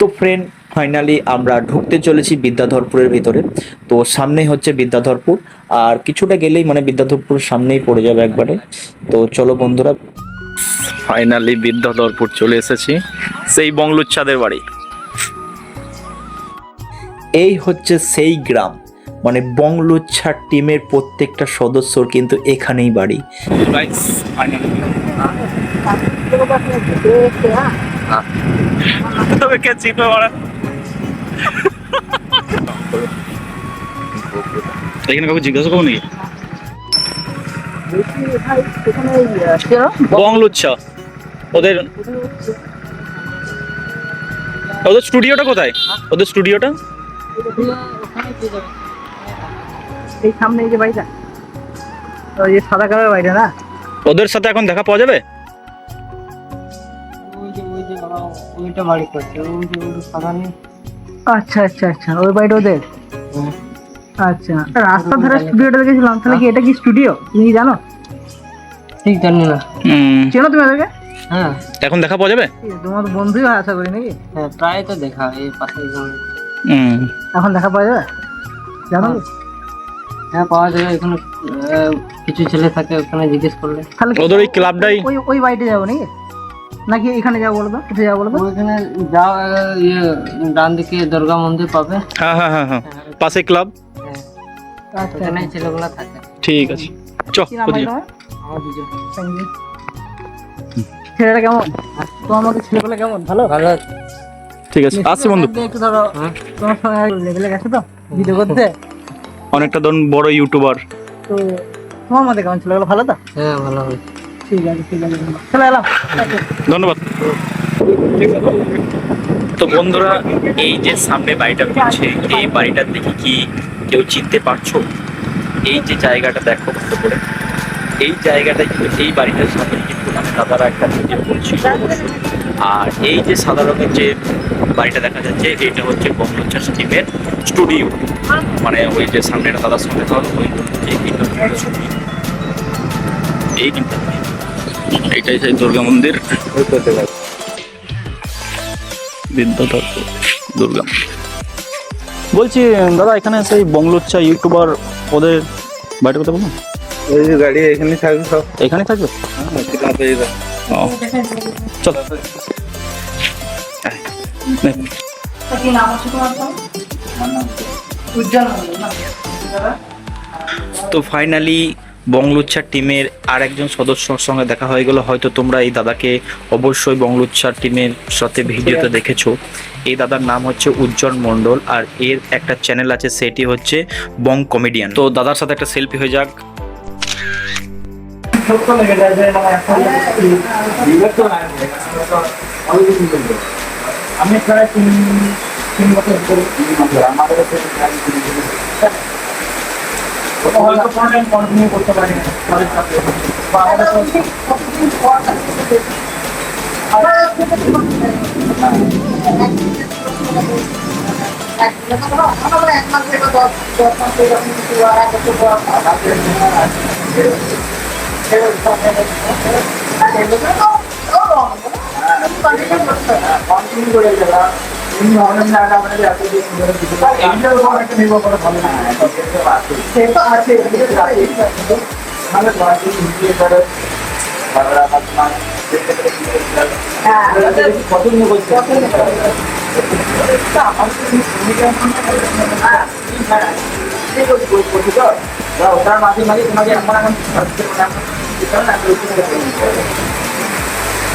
তো friend finally আমরা ঢুকতে চলেছি বিদ্যাধরপুরের ভিতরে। তো সামনেই হচ্ছে বিদ্যাধরপুর আর কিছুটা গেলেই মানে বিদ্যাধরপুর সামনেই পড়ে যাবে একবারে। তো চলো বন্ধুরা। ফাইনালি বিদ্যাধরপুর চলে এসেছি সেই বংলুচ্ছাদের বাড়ি। এই হচ্ছে সেই গ্রাম মানে বংলুচ্ছার টিমের প্রত্যেকটা সদস্যর কিন্তু এখানেই বাড়ি। তবে কে চিপে মারা এখানে কাউকে জিজ্ঞাসা করব নাকি? বংলুচ্ছা। ওদের ওদের স্টুডিওটা কোথায়? ওদের স্টুডিওটা? এই সামনে এই যে বাড়িটা। ওই যে সাদা কালার বাড়িটা না? ওদের সাথে এখন দেখা পাওয়া যাবে? ওইটা বাড়ি করছে ওই যে ওই সাদা নেই। আচ্ছা আচ্ছা আচ্ছা ওই বাড়িটা ওদের? আচ্ছা রাস্তার ধারে স্টুডিওটা দেখেছিলাম তাহলে কি এটা কি স্টুডিও? তুমি কি জানো? ঠিক জানি না। হুম, চেনো তুমি ওদেরকে? হ্যাঁ। এখন দেখা পাওয়া যাবে? তোমার তো বন্ধুই হয় আশা করি নাকি? হ্যাঁ প্রায় তো দেখা এই পাশে এখন দেখা পাওয়া যাবে? জানো হ্যাঁ। পাওয়া যায় এখানে কিছু ছেলে থাকে ওখানে জিজ্ঞেস করলে। তাহলে ওদের ওই ক্লাবটাই ওই ওই বাড়িতে যাব নাকি? নাকি এখানে যাব বলো তো? কোথায় যাব বলো তো? ওইখানে যাও ইয়ে ডান দিকে দুর্গা মন্দির পাবে। হ্যাঁ হ্যাঁ হ্যাঁ হ্যাঁ। পাশে ক্লাব। হ্যাঁ। আচ্ছা ওখানে ছেলেগুলো থাকে। ঠিক আছে। চ. ছেলেটা কেমন? তোমার মতো ছেলেগুলো কেমন? ভালো? ভালো ঠিক আছে আসছি বন্ধু। একটু ধরো। হ্যাঁ। তোমার সঙ্গে লেভেলে গেছে তো? ভিডিও করতে? অনেকটা ধরুন বড় ইউটিউবার। তো তোমার মতে কেমন ছেলেগুলো? ভালো তো? হ্যাঁ ভালো হয়েছে। ঠিক আছে ঠিক আছে। চলে এলাম। ধন্যবাদ। তো বন্ধুরা এই যে সামনে বাড়িটা রয়েছে এই বাড়িটার দেখে কি কেউ চিনতে পারছ? এই যে জায়গাটা দেখো ভালো করে। এই জায়গাটা কিন্তু এই বাড়িটার সামনে কিন্তু মানে দাদারা একটা ভিডিও করছিল আর এই যে সাদা রঙের যে বাড়িটা দেখা যাচ্ছে এটা হচ্ছে বঙ্গোচ্ছ্বাস টিমের স্টুডিও। মানে ওই যে সামনে একটা দাদার সঙ্গে ধরো ওই যে এইটা এই কিন্তু এইটাই সেই দুর্গা মন্দির। বিদ্যাধর দুর্গা। বলছি দাদা এখানে সেই বংলোচ্চা ইউটিউবার ওদের বাড়ির কথা বলুন। ওই যে গাড়ি এখানে থাকবে সব। এখানে থাকবে? ও। চল। তো ফাইনালি বংলুচ্ছার টিমের আর একজন সদস্যর সঙ্গে দেখা হয়ে গেল। হয়তো তোমরা এই দাদাকে অবশ্যই বংলুচ্ছার টিমের সাথে ভিডিওতে দেখেছ। এই দাদার নাম হচ্ছে উজ্জ্বল মণ্ডল আর এর একটা চ্যানেল আছে সেটি হচ্ছে বং কমেডিয়ান। তো দাদার সাথে একটা সেলফি হয়ে যাক। আমি প্রায় তিন তিন বছর ধরে আমাদের হয়তো কোনোদিন কন্টিনিউ করতে পারি না তাদের সাথে। বা আমাদের কন্টিনিউ করে গেলাম সে তো আছে পছন্দ করছে ওটার মাঝে মাঝে তোমাকে এমন এমন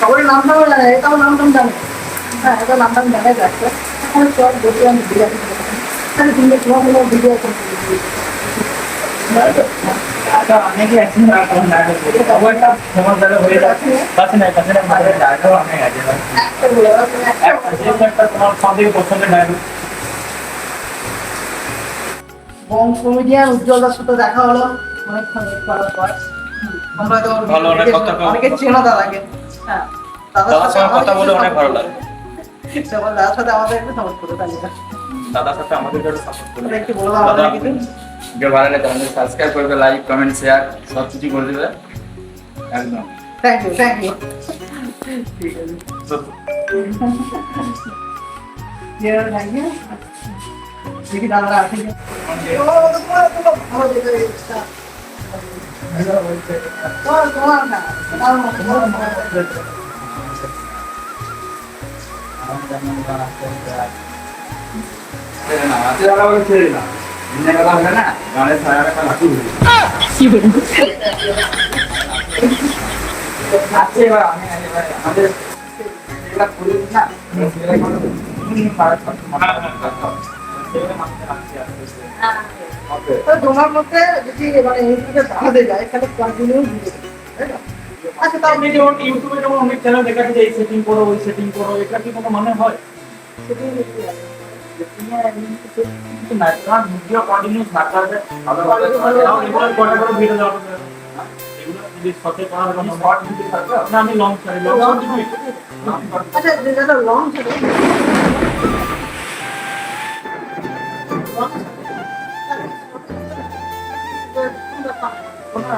সবাই নাম টাম জানে এটাও নাম টাম জানে হ্যাঁ এটা নাম টাম জানে যাচ্ছে এখন সব বসে আমি বিরিয়ানি খাই। তুমি তোমার কোনো ভিডিও আচ্ছা অনেকে এখন হয়ে যাচ্ছে কাছে কাছে মাঝে আছে একটা তোমার সব থেকে পছন্দের ডায়লগ বংশ কমেডিয়ান উজ্জ্বলদার সাথে দেখা হলো। অনেকক্ষণ পর। আমরা তো ভালো, অনেক কথা অনেকে চেনো দাদাকে। হ্যাঁ। দাদার সঙ্গে কথা বলে অনেক ভালো লাগে তারপর দাদার সাথে আমাদের একটু সাপোর্ট করে তাহলে দাদার সাথে আমাদের একটু সাপোর্ট তোমরা একটু বলো আমাদের ভিডিও ভালো লাগে তাহলে সাবস্ক্রাইব করবে লাইক কমেন্ট শেয়ার সব কিছু করে দেবে। একদম। থ্যাংক ইউ থ্যাংক ইউ ঠিক আছে। থ্যাংক ইউ দেখি দাদারা আছে আমাদের তোমার মধ্যে যদি মানে ইউটিউবে দেখাতে যায় তাহলে কন্টিনিউ ভিডিও তাই না আচ্ছা তাও আপনি যেমন ইউটিউবে যেমন অনেক চ্যানেল দেখা যায় এই সেটিং করো ওই সেটিং করো এটা কি কোনো মানে হয়। কিন্তু না কারণ ভিডিও কন্টিনিউস না করবে ভালো ভালো রেগুলার করে। করে ভিডিও দেওয়া এগুলো যদি সচেতন করা হবে শর্ট ভিডিও থাকবে না আমি লং চাই লং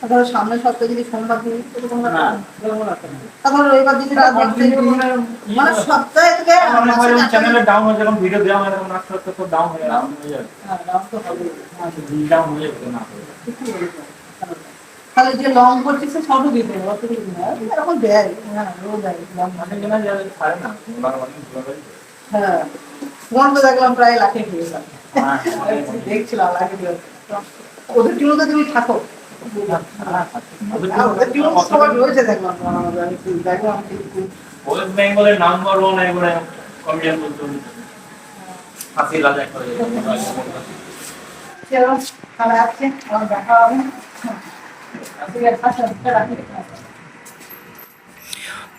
ধরো সামনের সপ্তাহে যদি সোমবার তারপর রবিবার দিন রাত মানে সপ্তাহে থেকে মনে চ্যানেলে ডাউন হয়ে যখন ভিডিও দেওয়া হয় তখন আস্তে আস্তে তো ডাউন হয়ে ডাউন হয়ে যাবে। তো হবেই। ডাউন যাবে না হলে। ঠিকই বলেছ। তাহলে যে লং করছিস সবও দিতে হবে এরকম দেয়। হ্যাঁ রোজ দেয়। মানে কিনা ছাড়ে না। ঘুরে। হ্যাঁ। তো দেখলাম প্রায় লাখে দেখছিলাম লাখে ওদের জন্য তো তুমি থাকো।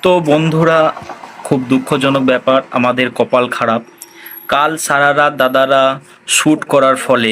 তো বন্ধুরা, খুব দুঃখজনক ব্যাপার, আমাদের কপাল খারাপ। কাল সারা রাত দাদারা শ্যুট করার ফলে